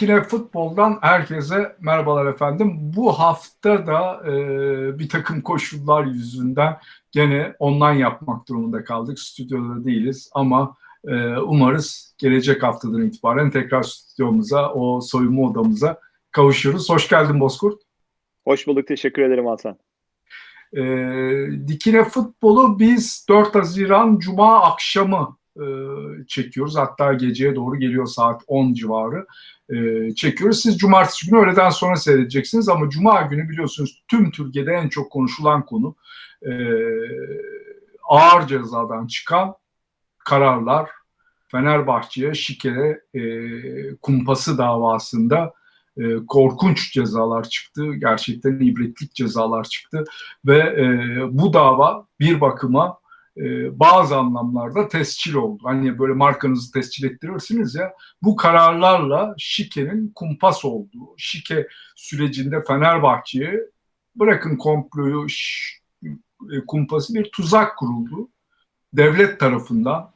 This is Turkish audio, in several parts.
Dikine Futbol'dan herkese merhabalar efendim. Bu hafta da e, bir takım koşullar yüzünden gene online yapmak durumunda kaldık. Stüdyoda değiliz ama e, umarız gelecek haftadan itibaren tekrar stüdyomuza, o soyunma odamıza kavuşuruz. Hoş geldin Bozkurt. Hoş bulduk, teşekkür ederim Hasan. E, Dikine Futbol'u biz 4 Haziran Cuma akşamı e, çekiyoruz. Hatta geceye doğru geliyor saat 10 civarı e, çekiyoruz. Siz cumartesi günü öğleden sonra seyredeceksiniz ama cuma günü biliyorsunuz tüm Türkiye'de en çok konuşulan konu e, ağır cezadan çıkan kararlar Fenerbahçe'ye şikere kumpası davasında e, korkunç cezalar çıktı. Gerçekten ibretlik cezalar çıktı ve bu dava bir bakıma bazı anlamlarda tescil oldu. Hani böyle markanızı tescil ettirirsiniz ya bu kararlarla şikenin kumpas olduğu, şike sürecinde Fenerbahçe'ye bırakın komployu e, kumpası bir tuzak kuruldu. Devlet tarafından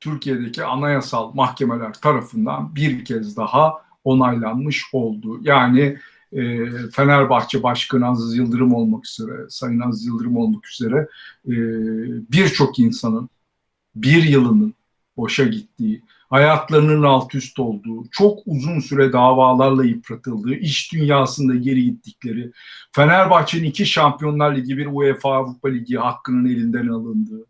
Türkiye'deki anayasal mahkemeler tarafından bir kez daha onaylanmış oldu. Yani e, Fenerbahçe Başkanı Aziz Yıldırım olmak üzere, Sayın Aziz Yıldırım olmak üzere e, birçok insanın bir yılının boşa gittiği, hayatlarının alt üst olduğu, çok uzun süre davalarla yıpratıldığı, iş dünyasında geri gittikleri, Fenerbahçe'nin iki Şampiyonlar Ligi, bir UEFA Avrupa Ligi hakkının elinden alındığı,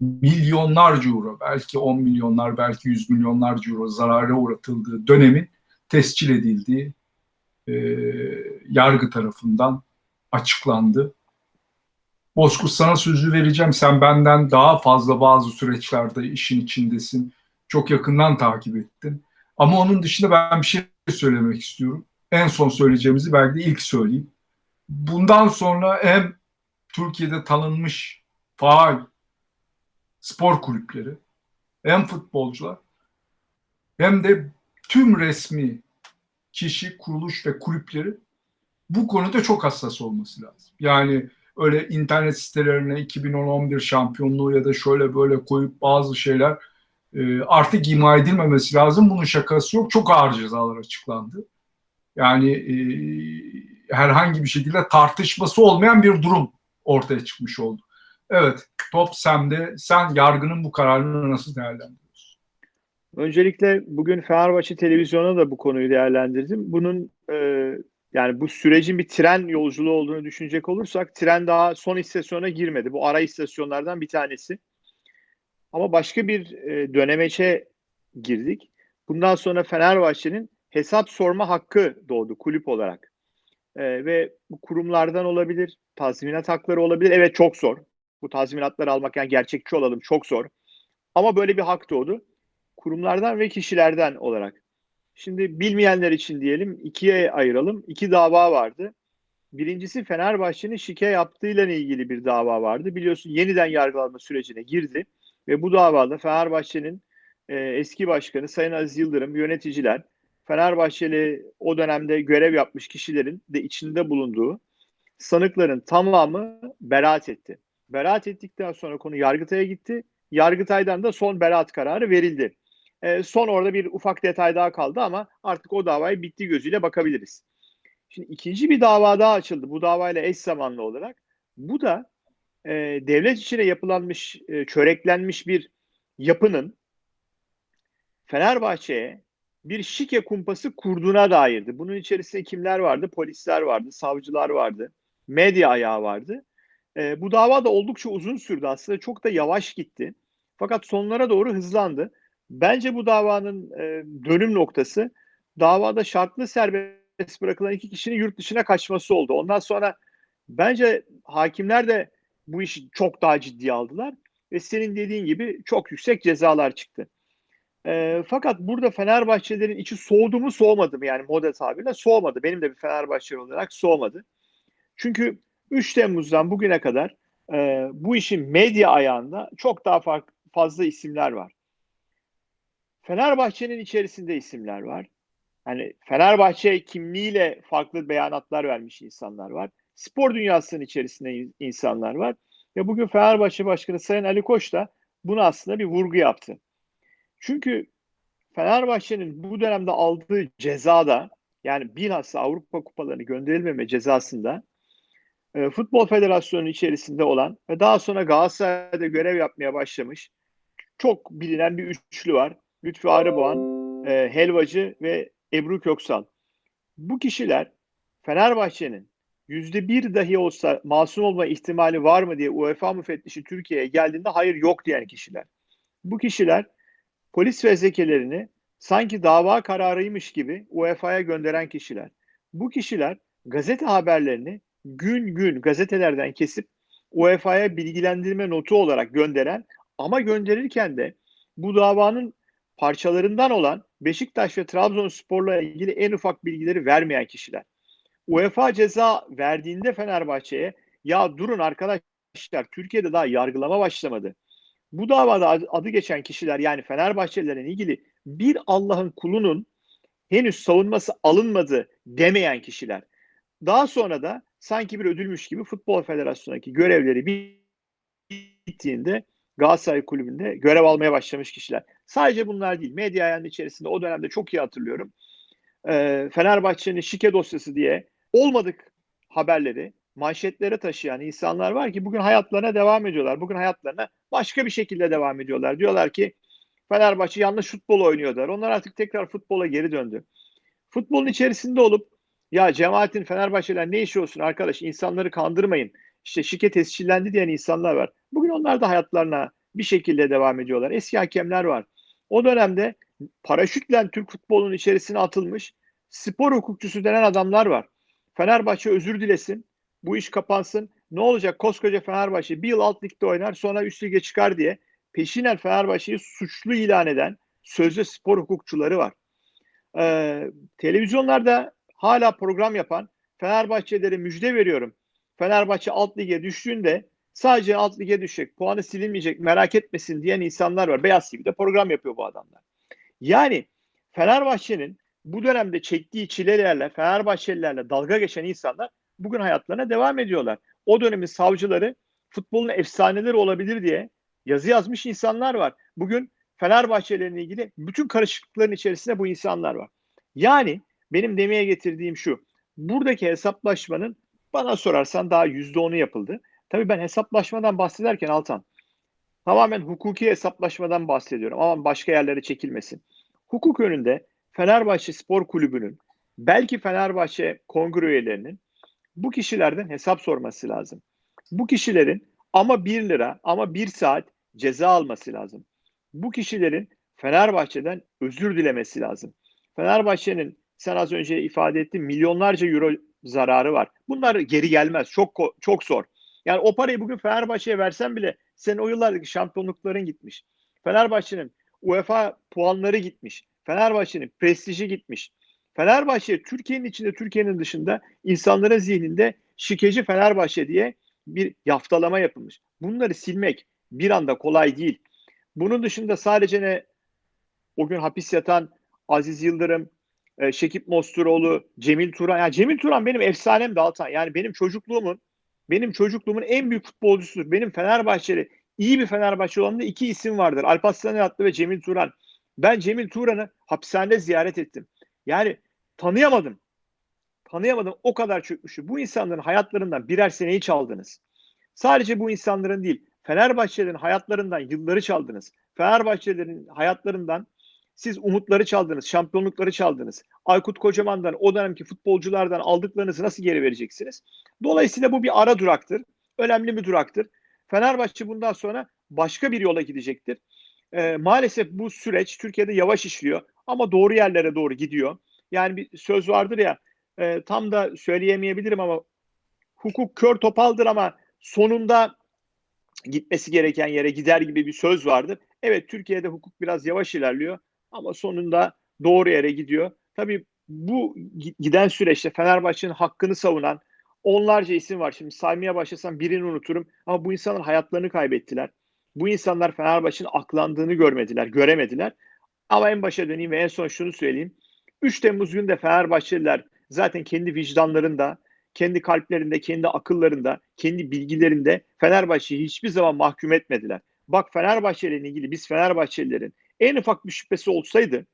milyonlarca euro, belki 10 milyonlar, belki 100 milyonlarca euro zarara uğratıldığı dönemin tescil edildiği e, yargı tarafından açıklandı. Bozkurt sana sözü vereceğim. Sen benden daha fazla bazı süreçlerde işin içindesin. Çok yakından takip ettin. Ama onun dışında ben bir şey söylemek istiyorum. En son söyleyeceğimizi belki de ilk söyleyeyim. Bundan sonra hem Türkiye'de tanınmış faal spor kulüpleri hem futbolcular hem de tüm resmi kişi, kuruluş ve kulüpleri bu konuda çok hassas olması lazım. Yani öyle internet sitelerine 2011 şampiyonluğu ya da şöyle böyle koyup bazı şeyler e, artık ima edilmemesi lazım. Bunun şakası yok. Çok ağır cezalar açıklandı. Yani e, herhangi bir şekilde tartışması olmayan bir durum ortaya çıkmış oldu. Evet, top sende. Sen yargının bu kararını nasıl değerlendiriyorsun? Öncelikle bugün Fenerbahçe televizyonuna da bu konuyu değerlendirdim. Bunun e, yani bu sürecin bir tren yolculuğu olduğunu düşünecek olursak tren daha son istasyona girmedi. Bu ara istasyonlardan bir tanesi. Ama başka bir e, dönemeçe girdik. Bundan sonra Fenerbahçe'nin hesap sorma hakkı doğdu kulüp olarak. E, ve bu kurumlardan olabilir, tazminat hakları olabilir. Evet çok zor. Bu tazminatları almak yani gerçekçi olalım çok zor. Ama böyle bir hak doğdu kurumlardan ve kişilerden olarak. Şimdi bilmeyenler için diyelim ikiye ayıralım. İki dava vardı. Birincisi Fenerbahçe'nin şike yaptığıyla ilgili bir dava vardı. Biliyorsun yeniden yargılanma sürecine girdi ve bu davada Fenerbahçe'nin e, eski başkanı Sayın Aziz Yıldırım, yöneticiler, Fenerbahçeli o dönemde görev yapmış kişilerin de içinde bulunduğu sanıkların tamamı beraat etti. Beraat ettikten sonra konu Yargıtay'a gitti. Yargıtay'dan da son beraat kararı verildi. E, son orada bir ufak detay daha kaldı ama artık o davayı bitti gözüyle bakabiliriz. Şimdi ikinci bir dava daha açıldı bu davayla eş zamanlı olarak. Bu da e, devlet içine yapılanmış, e, çöreklenmiş bir yapının Fenerbahçe'ye bir şike kumpası kurduğuna dairdi. Bunun içerisinde kimler vardı? Polisler vardı, savcılar vardı, medya ayağı vardı. E, bu dava da oldukça uzun sürdü aslında. Çok da yavaş gitti. Fakat sonlara doğru hızlandı. Bence bu davanın e, dönüm noktası davada şartlı serbest bırakılan iki kişinin yurt dışına kaçması oldu. Ondan sonra bence hakimler de bu işi çok daha ciddiye aldılar ve senin dediğin gibi çok yüksek cezalar çıktı. E, fakat burada Fenerbahçelerin içi soğudu mu soğumadı mı yani moda tabirle soğumadı. Benim de bir Fenerbahçeli olarak soğumadı. Çünkü 3 Temmuz'dan bugüne kadar e, bu işin medya ayağında çok daha fark, fazla isimler var. Fenerbahçe'nin içerisinde isimler var. Hani Fenerbahçe kimliğiyle farklı beyanatlar vermiş insanlar var. Spor dünyasının içerisinde insanlar var. Ve bugün Fenerbahçe Başkanı Sayın Ali Koç da bunu aslında bir vurgu yaptı. Çünkü Fenerbahçe'nin bu dönemde aldığı cezada yani bilhassa Avrupa kupalarını gönderilmeme cezasında e, Futbol Federasyonu içerisinde olan ve daha sonra Galatasaray'da görev yapmaya başlamış çok bilinen bir üçlü var. Lütfü Arıboğan, e, Helvacı ve Ebru Köksal. Bu kişiler Fenerbahçe'nin yüzde bir dahi olsa masum olma ihtimali var mı diye UEFA müfettişi Türkiye'ye geldiğinde hayır yok diyen kişiler. Bu kişiler polis fezlekelerini sanki dava kararıymış gibi UEFA'ya gönderen kişiler. Bu kişiler gazete haberlerini gün gün gazetelerden kesip UEFA'ya bilgilendirme notu olarak gönderen ama gönderirken de bu davanın parçalarından olan Beşiktaş ve Trabzonspor'la ilgili en ufak bilgileri vermeyen kişiler. UEFA ceza verdiğinde Fenerbahçe'ye ya durun arkadaşlar Türkiye'de daha yargılama başlamadı. Bu davada adı geçen kişiler yani Fenerbahçelilerin ilgili bir Allah'ın kulunun henüz savunması alınmadı demeyen kişiler. Daha sonra da sanki bir ödülmüş gibi Futbol Federasyonu'ndaki görevleri bittiğinde Galatasaray Kulübü'nde görev almaya başlamış kişiler. Sadece bunlar değil. Medya ayağının içerisinde o dönemde çok iyi hatırlıyorum. Ee, Fenerbahçe'nin şike dosyası diye olmadık haberleri manşetlere taşıyan insanlar var ki bugün hayatlarına devam ediyorlar. Bugün hayatlarına başka bir şekilde devam ediyorlar. Diyorlar ki Fenerbahçe yanlış futbol oynuyorlar. Onlar artık tekrar futbola geri döndü. Futbolun içerisinde olup ya cemaatin Fenerbahçeler ne işi olsun arkadaş insanları kandırmayın. İşte şike tescillendi diyen insanlar var. Bugün onlar da hayatlarına bir şekilde devam ediyorlar. Eski hakemler var. O dönemde paraşütle Türk futbolunun içerisine atılmış spor hukukçusu denen adamlar var. Fenerbahçe özür dilesin. Bu iş kapansın. Ne olacak koskoca Fenerbahçe bir yıl alt ligde oynar sonra üst lige çıkar diye peşinen Fenerbahçe'yi suçlu ilan eden sözde spor hukukçuları var. Ee, televizyonlarda hala program yapan Fenerbahçelere müjde veriyorum. Fenerbahçe alt lige düştüğünde sadece alt lige düşecek, puanı silinmeyecek, merak etmesin diyen insanlar var. Beyaz TV'de program yapıyor bu adamlar. Yani Fenerbahçe'nin bu dönemde çektiği çilelerle, Fenerbahçelilerle dalga geçen insanlar bugün hayatlarına devam ediyorlar. O dönemin savcıları futbolun efsaneleri olabilir diye yazı yazmış insanlar var. Bugün Fenerbahçelerine ilgili bütün karışıklıkların içerisinde bu insanlar var. Yani benim demeye getirdiğim şu. Buradaki hesaplaşmanın bana sorarsan daha yüzde onu yapıldı. Tabii ben hesaplaşmadan bahsederken Altan tamamen hukuki hesaplaşmadan bahsediyorum. Ama başka yerlere çekilmesin. Hukuk önünde Fenerbahçe Spor Kulübü'nün belki Fenerbahçe kongre üyelerinin bu kişilerden hesap sorması lazım. Bu kişilerin ama 1 lira ama 1 saat ceza alması lazım. Bu kişilerin Fenerbahçe'den özür dilemesi lazım. Fenerbahçe'nin sen az önce ifade ettin milyonlarca euro zararı var. Bunlar geri gelmez. Çok çok zor. Yani o parayı bugün Fenerbahçe'ye versen bile senin o yıllardaki şampiyonlukların gitmiş. Fenerbahçe'nin UEFA puanları gitmiş. Fenerbahçe'nin prestiji gitmiş. Fenerbahçe Türkiye'nin içinde Türkiye'nin dışında insanların zihninde şikeci Fenerbahçe diye bir yaftalama yapılmış. Bunları silmek bir anda kolay değil. Bunun dışında sadece ne o gün hapis yatan Aziz Yıldırım, e, Şekip Mosturoğlu, Cemil Turan. Yani Cemil Turan benim efsanem Daltan. Yani benim çocukluğumun benim çocukluğumun en büyük futbolcusudur. Benim Fenerbahçeli iyi bir Fenerbahçe olan da iki isim vardır. Alparslan Yatlı ve Cemil Turan. Ben Cemil Turan'ı hapishanede ziyaret ettim. Yani tanıyamadım. Tanıyamadım. O kadar çökmüştü. Bu insanların hayatlarından birer seneyi çaldınız. Sadece bu insanların değil, Fenerbahçelerin hayatlarından yılları çaldınız. Fenerbahçelerin hayatlarından siz umutları çaldınız, şampiyonlukları çaldınız. Aykut Kocaman'dan, o dönemki futbolculardan aldıklarınızı nasıl geri vereceksiniz? Dolayısıyla bu bir ara duraktır. Önemli bir duraktır. Fenerbahçe bundan sonra başka bir yola gidecektir. Ee, maalesef bu süreç Türkiye'de yavaş işliyor ama doğru yerlere doğru gidiyor. Yani bir söz vardır ya, e, tam da söyleyemeyebilirim ama hukuk kör topaldır ama sonunda gitmesi gereken yere gider gibi bir söz vardır. Evet Türkiye'de hukuk biraz yavaş ilerliyor ama sonunda doğru yere gidiyor. Tabii bu giden süreçte Fenerbahçe'nin hakkını savunan onlarca isim var. Şimdi saymaya başlasam birini unuturum ama bu insanlar hayatlarını kaybettiler. Bu insanlar Fenerbahçe'nin aklandığını görmediler, göremediler. Ama en başa döneyim ve en son şunu söyleyeyim. 3 Temmuz günü Fenerbahçeliler zaten kendi vicdanlarında, kendi kalplerinde, kendi akıllarında, kendi bilgilerinde Fenerbahçe'yi hiçbir zaman mahkum etmediler. Bak Fenerbahçe ile ilgili biz Fenerbahçelilerin en ufak bir şüphesi olsaydı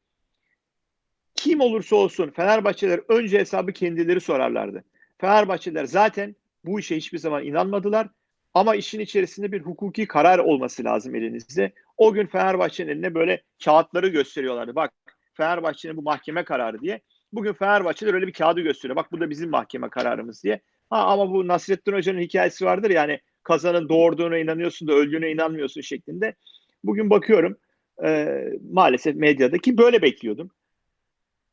kim olursa olsun Fenerbahçeliler önce hesabı kendileri sorarlardı. Fenerbahçeliler zaten bu işe hiçbir zaman inanmadılar. Ama işin içerisinde bir hukuki karar olması lazım elinizde. O gün Fenerbahçe'nin eline böyle kağıtları gösteriyorlardı. Bak Fenerbahçe'nin bu mahkeme kararı diye. Bugün Fenerbahçeler öyle bir kağıdı gösteriyor. Bak bu da bizim mahkeme kararımız diye. Ha, ama bu Nasrettin Hoca'nın hikayesi vardır yani kazanın doğurduğuna inanıyorsun da öldüğüne inanmıyorsun şeklinde. Bugün bakıyorum e, maalesef medyadaki böyle bekliyordum.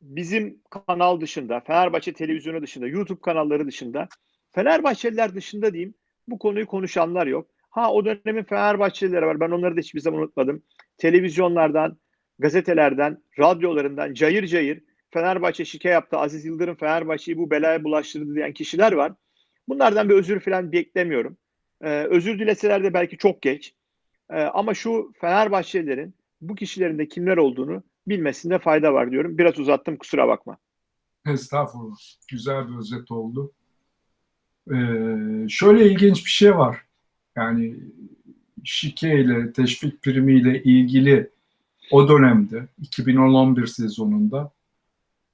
Bizim kanal dışında, Fenerbahçe televizyonu dışında, YouTube kanalları dışında, Fenerbahçeliler dışında diyeyim bu konuyu konuşanlar yok. Ha o dönemin Fenerbahçelileri var. Ben onları da hiçbir zaman unutmadım. Televizyonlardan, gazetelerden, radyolarından cayır cayır Fenerbahçe şike yaptı. Aziz Yıldırım Fenerbahçe'yi bu belaya bulaştırdı diyen kişiler var. Bunlardan bir özür falan beklemiyorum. Ee, özür dileseler de belki çok geç. Ee, ama şu Fenerbahçelilerin bu kişilerin de kimler olduğunu bilmesinde fayda var diyorum. Biraz uzattım kusura bakma. Estağfurullah. Güzel bir özet oldu. Ee, şöyle ilginç bir şey var. Yani şike ile teşvik primi ile ilgili o dönemde 2010-11 sezonunda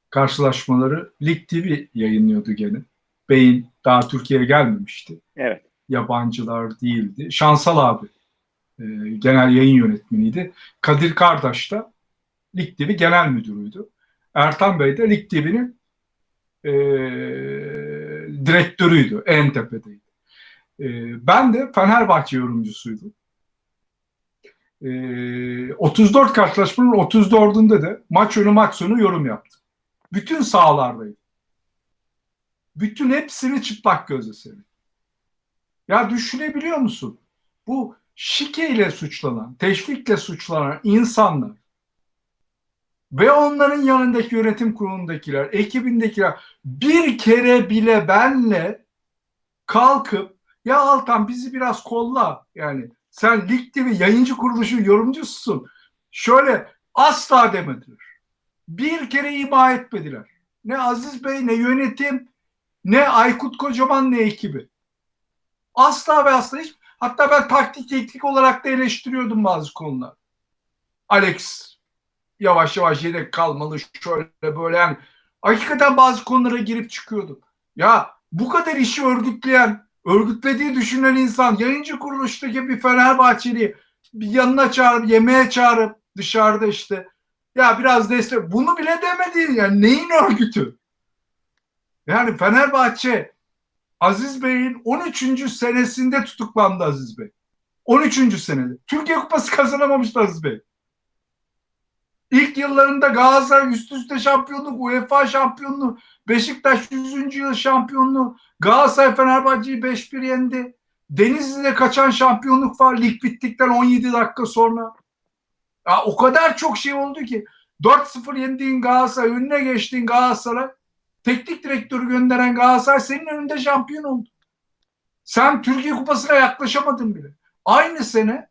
karşılaşmaları Lig TV yayınlıyordu gene. Beyin daha Türkiye'ye gelmemişti. Evet. Yabancılar değildi. Şansal abi e, genel yayın yönetmeniydi. Kadir Kardaş da Lig TV genel müdürüydü. Ertan Bey de Lig TV'nin e, direktörüydü. En tepedeydi. E, ben de Fenerbahçe yorumcusuydum. E, 34 karşılaşmanın 34'ünde de maç önü maç sonu yorum yaptım. Bütün sahalardaydım. Bütün hepsini çıplak gözle seyrettim. Ya düşünebiliyor musun? Bu şike ile suçlanan, teşvikle suçlanan insanlar ve onların yanındaki yönetim kurulundakiler, ekibindekiler bir kere bile benle kalkıp ya Altan bizi biraz kolla yani sen Lig TV yayıncı kuruluşu yorumcususun. Şöyle asla demediler. Bir kere ima etmediler. Ne Aziz Bey ne yönetim ne Aykut Kocaman ne ekibi. Asla ve asla hiç hatta ben taktik teknik olarak da eleştiriyordum bazı konular. Alex yavaş yavaş yedek kalmalı şöyle böyle yani hakikaten bazı konulara girip çıkıyordum. Ya bu kadar işi örgütleyen, örgütlediği düşünen insan yayıncı kuruluştaki bir Fenerbahçeli bir yanına çağırıp yemeğe çağırıp dışarıda işte ya biraz destek bunu bile demedi yani neyin örgütü? Yani Fenerbahçe Aziz Bey'in 13. senesinde tutuklandı Aziz Bey. 13. senede. Türkiye Kupası kazanamamıştı Aziz Bey. İlk yıllarında Galatasaray üst üste şampiyonluk, UEFA şampiyonluğu, Beşiktaş 100. yıl şampiyonluğu, Galatasaray Fenerbahçe'yi 5-1 yendi. Denizli'de kaçan şampiyonluk var lig bittikten 17 dakika sonra. Ya o kadar çok şey oldu ki 4-0 yendiğin Galatasaray, önüne geçtiğin Galatasaray, teknik direktörü gönderen Galatasaray senin önünde şampiyon oldu. Sen Türkiye Kupası'na yaklaşamadın bile. Aynı sene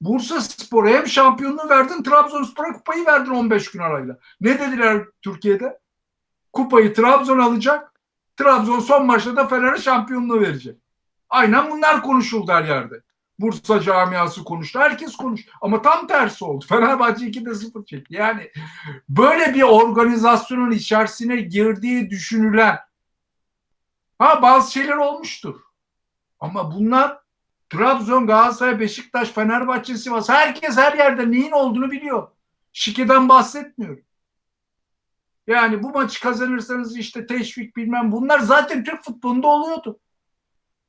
Bursa Spor'a hem şampiyonluğu verdin, Trabzonspor'a kupayı verdin 15 gün arayla. Ne dediler Türkiye'de? Kupayı Trabzon alacak, Trabzon son maçta da Fener'e şampiyonluğu verecek. Aynen bunlar konuşuldu her yerde. Bursa camiası konuştu, herkes konuştu. Ama tam tersi oldu. Fenerbahçe 2'de 0 çekti. Yani böyle bir organizasyonun içerisine girdiği düşünülen ha bazı şeyler olmuştur. Ama bunlar Trabzon, Galatasaray, Beşiktaş, Fenerbahçe, Sivas herkes her yerde neyin olduğunu biliyor. Şikeden bahsetmiyorum. Yani bu maçı kazanırsanız işte teşvik bilmem bunlar zaten Türk futbolunda oluyordu.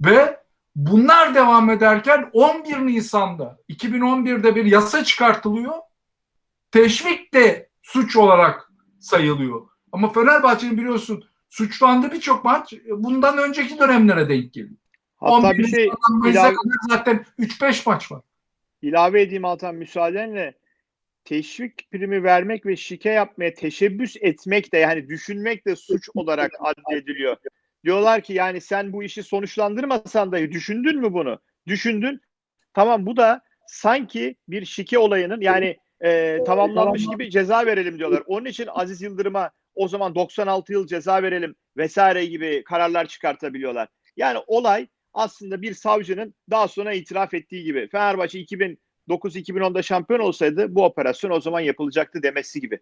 Ve bunlar devam ederken 11 Nisan'da 2011'de bir yasa çıkartılıyor. Teşvik de suç olarak sayılıyor. Ama Fenerbahçe'nin biliyorsun suçlandığı birçok maç bundan önceki dönemlere denk geliyor. Hatta bir şey ilave, zaten 3-5 maç var. İlave edeyim Altan müsaadenle. Teşvik primi vermek ve şike yapmaya teşebbüs etmek de yani düşünmek de suç olarak addediliyor. Diyorlar ki yani sen bu işi sonuçlandırmasan dahi düşündün mü bunu? Düşündün. Tamam bu da sanki bir şike olayının yani e, tamamlanmış gibi ceza verelim diyorlar. Onun için Aziz Yıldırım'a o zaman 96 yıl ceza verelim vesaire gibi kararlar çıkartabiliyorlar. Yani olay aslında bir savcının daha sonra itiraf ettiği gibi Fenerbahçe 2009-2010'da şampiyon olsaydı bu operasyon o zaman yapılacaktı demesi gibi.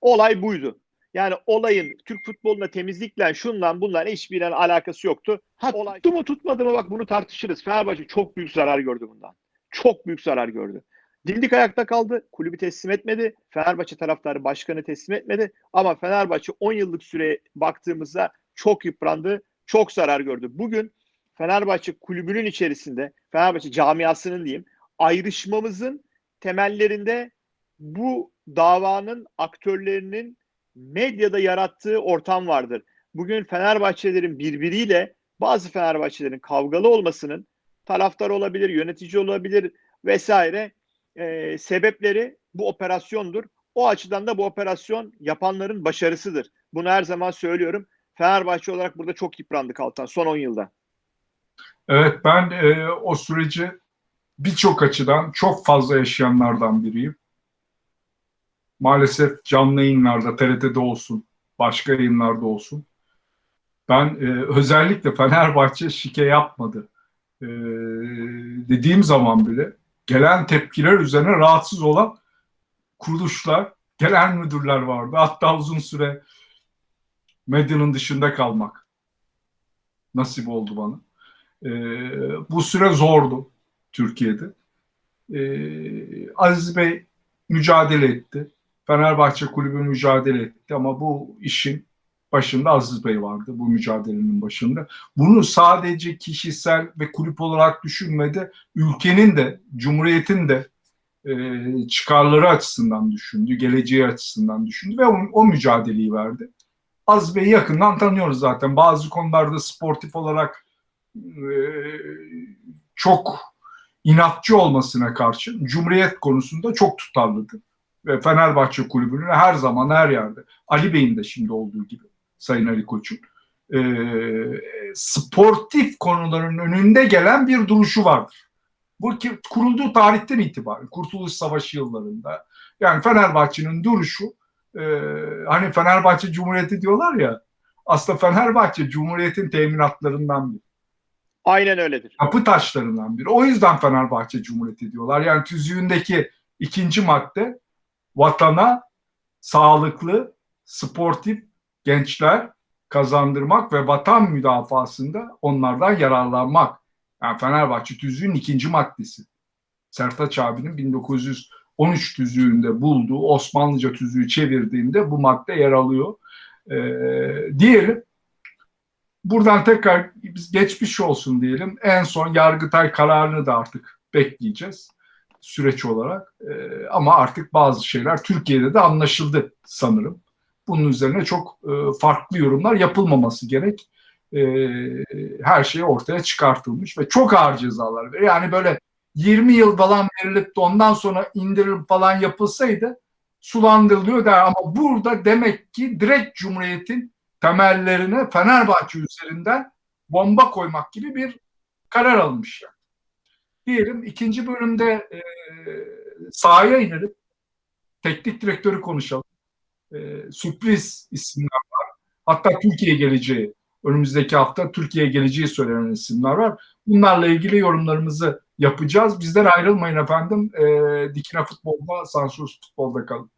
Olay buydu. Yani olayın Türk futboluna temizlikle şundan bundan hiçbir alakası yoktu. Ha, olay tuttu mu tutmadı mı bak bunu tartışırız. Fenerbahçe çok büyük zarar gördü bundan. Çok büyük zarar gördü. Dimdik ayakta kaldı. Kulübü teslim etmedi. Fenerbahçe taraftarı başkanı teslim etmedi. Ama Fenerbahçe 10 yıllık süre baktığımızda çok yıprandı. Çok zarar gördü. Bugün Fenerbahçe kulübünün içerisinde, Fenerbahçe camiasının diyeyim, ayrışmamızın temellerinde bu davanın aktörlerinin medyada yarattığı ortam vardır. Bugün Fenerbahçelerin birbiriyle bazı Fenerbahçelerin kavgalı olmasının taraftar olabilir, yönetici olabilir vesaire e, sebepleri bu operasyondur. O açıdan da bu operasyon yapanların başarısıdır. Bunu her zaman söylüyorum. Fenerbahçe olarak burada çok yıprandık Altan son 10 yılda. Evet ben e, o süreci birçok açıdan çok fazla yaşayanlardan biriyim. Maalesef canlı yayınlarda TRT'de olsun, başka yayınlarda olsun. Ben e, özellikle Fenerbahçe şike yapmadı e, dediğim zaman bile gelen tepkiler üzerine rahatsız olan kuruluşlar, genel müdürler vardı. Hatta uzun süre medyanın dışında kalmak nasip oldu bana. E, bu süre zordu Türkiye'de. E, Aziz Bey mücadele etti. Fenerbahçe kulübü mücadele etti ama bu işin başında Aziz Bey vardı bu mücadelenin başında. Bunu sadece kişisel ve kulüp olarak düşünmedi. Ülkenin de, Cumhuriyet'in de e, çıkarları açısından düşündü, geleceği açısından düşündü ve o, o mücadeleyi verdi. Aziz Bey'i yakından tanıyoruz zaten. Bazı konularda sportif olarak e, çok inatçı olmasına karşın Cumhuriyet konusunda çok tutarlıdır ve Fenerbahçe kulübünün her zaman her yerde Ali Bey'in de şimdi olduğu gibi Sayın Ali Koç'un e, sportif konuların önünde gelen bir duruşu vardır. Bu ki, kurulduğu tarihten itibaren Kurtuluş Savaşı yıllarında yani Fenerbahçe'nin duruşu e, hani Fenerbahçe Cumhuriyeti diyorlar ya aslında Fenerbahçe Cumhuriyet'in teminatlarından biri. Aynen öyledir. Kapı taşlarından biri. O yüzden Fenerbahçe Cumhuriyeti diyorlar. Yani tüzüğündeki ikinci madde vatana sağlıklı, sportif gençler kazandırmak ve vatan müdafasında onlardan yararlanmak. Yani Fenerbahçe tüzüğün ikinci maddesi. Sertaç abinin 1913 tüzüğünde bulduğu Osmanlıca tüzüğü çevirdiğinde bu madde yer alıyor. Ee, diyelim buradan tekrar biz geçmiş olsun diyelim. En son Yargıtay kararını da artık bekleyeceğiz süreç olarak. E, ama artık bazı şeyler Türkiye'de de anlaşıldı sanırım. Bunun üzerine çok e, farklı yorumlar yapılmaması gerek. E, her şey ortaya çıkartılmış ve çok ağır cezalar veriyor. Yani böyle 20 yıl falan verilip de ondan sonra indirilip falan yapılsaydı sulandırılıyor der. Ama burada demek ki direkt Cumhuriyet'in temellerine Fenerbahçe üzerinden bomba koymak gibi bir karar alınmış yani diyelim ikinci bölümde e, sahaya inelim. Teknik direktörü konuşalım. E, sürpriz isimler var. Hatta Türkiye geleceği, önümüzdeki hafta Türkiye geleceği söylenen isimler var. Bunlarla ilgili yorumlarımızı yapacağız. Bizden ayrılmayın efendim. E, Dikine Futbol'da, Sansuz Futbol'da kalın.